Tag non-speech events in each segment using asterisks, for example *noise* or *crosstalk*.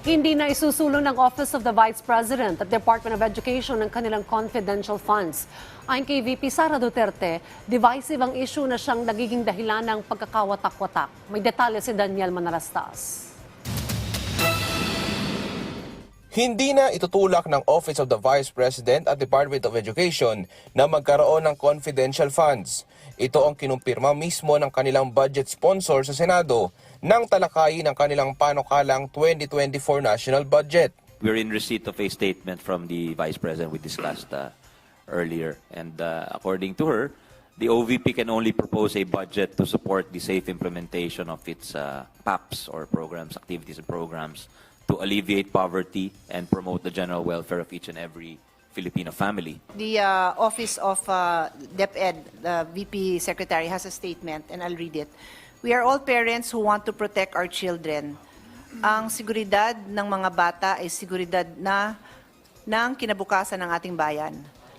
Hindi na isusulong ng Office of the Vice President at Department of Education ng kanilang confidential funds. Ayon kay VP Sara Duterte, divisive ang issue na siyang nagiging dahilan ng pagkakawatak-watak. May detalye si Daniel Manalastas. Hindi na itutulak ng Office of the Vice President at Department of Education na magkaroon ng confidential funds. Ito ang kinumpirma mismo ng kanilang budget sponsor sa Senado nang talakayin ng kanilang panukalang 2024 national budget. We're in receipt of a statement from the Vice President we discussed uh, earlier. And uh, according to her, the OVP can only propose a budget to support the safe implementation of its uh, PAPs or programs, activities and programs to alleviate poverty and promote the general welfare of each and every Filipino family. The uh, Office of uh, DepEd, the VP Secretary, has a statement, and I'll read it. We are all parents who want to protect our children. Ang seguridad ng mga bata ay seguridad na ng kinabukasan ng ating bayan.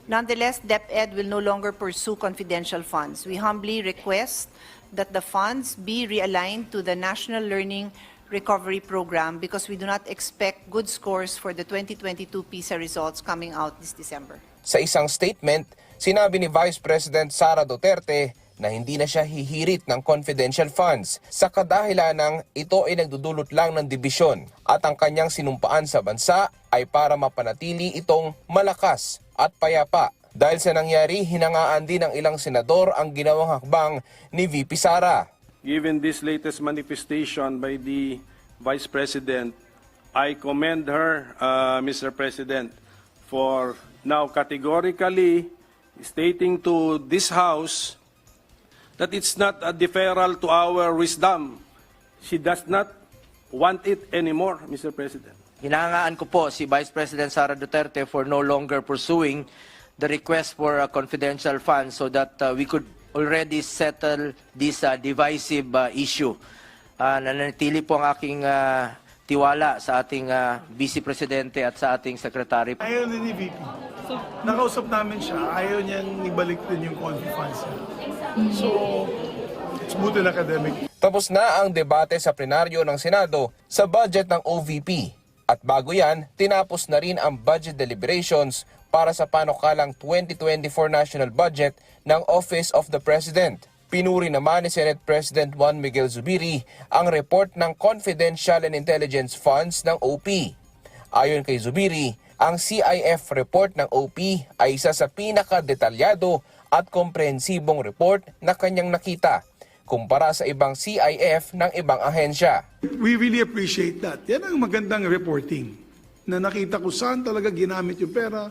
Nonetheless, DepEd will no longer pursue confidential funds. We humbly request that the funds be realigned to the National Learning Recovery Program because we do not expect good scores for the 2022 PISA results coming out this December. Sa isang statement, sinabi ni Vice President Sara Duterte na hindi na siya hihirit ng confidential funds sa kadahilan ng ito ay nagdudulot lang ng dibisyon at ang kanyang sinumpaan sa bansa ay para mapanatili itong malakas at payapa. Dahil sa nangyari, hinangaan din ng ilang senador ang ginawang hakbang ni VP Sara. Given this latest manifestation by the Vice President, I commend her, uh, Mr. President, for now categorically stating to this House that it's not a deferral to our wisdom. She does not want it anymore, Mr. President. Hinahangaan ko po si Vice President Sara Duterte for no longer pursuing the request for a confidential fund so that uh, we could already settle this uh, divisive uh, issue. Uh, nananatili po ang aking uh, tiwala sa ating uh, Vice Presidente at sa ating Secretary. Ayaw na ni VP. Nakausap namin siya, ayaw niyang ibalik din yung confi funds niya. So, it's moot and academic. Tapos na ang debate sa plenaryo ng Senado sa budget ng OVP. At bago yan, tinapos na rin ang budget deliberations para sa panukalang 2024 national budget ng Office of the President. Pinuri naman ni Senate President Juan Miguel Zubiri ang report ng Confidential and Intelligence Funds ng OP. Ayon kay Zubiri, ang CIF report ng OP ay isa sa pinakadetalyado at komprehensibong report na kanyang nakita kumpara sa ibang CIF ng ibang ahensya. We really appreciate that. Yan ang magandang reporting. Na nakita ko saan talaga ginamit yung pera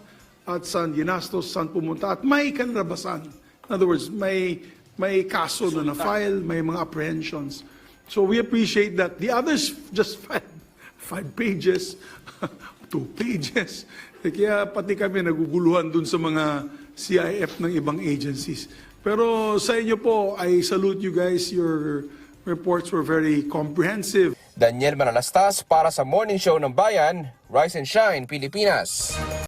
at saan ginastos, saan pumunta at may kanrabasan. In other words, may may kaso na na-file, may mga apprehensions. So we appreciate that. The others just *laughs* five, five pages, *laughs* two pages. Kaya pati kami naguguluhan dun sa mga CIF ng ibang agencies. Pero sa inyo po, I salute you guys. Your reports were very comprehensive. Daniel Manalastas para sa Morning Show ng Bayan, Rise and Shine, Pilipinas.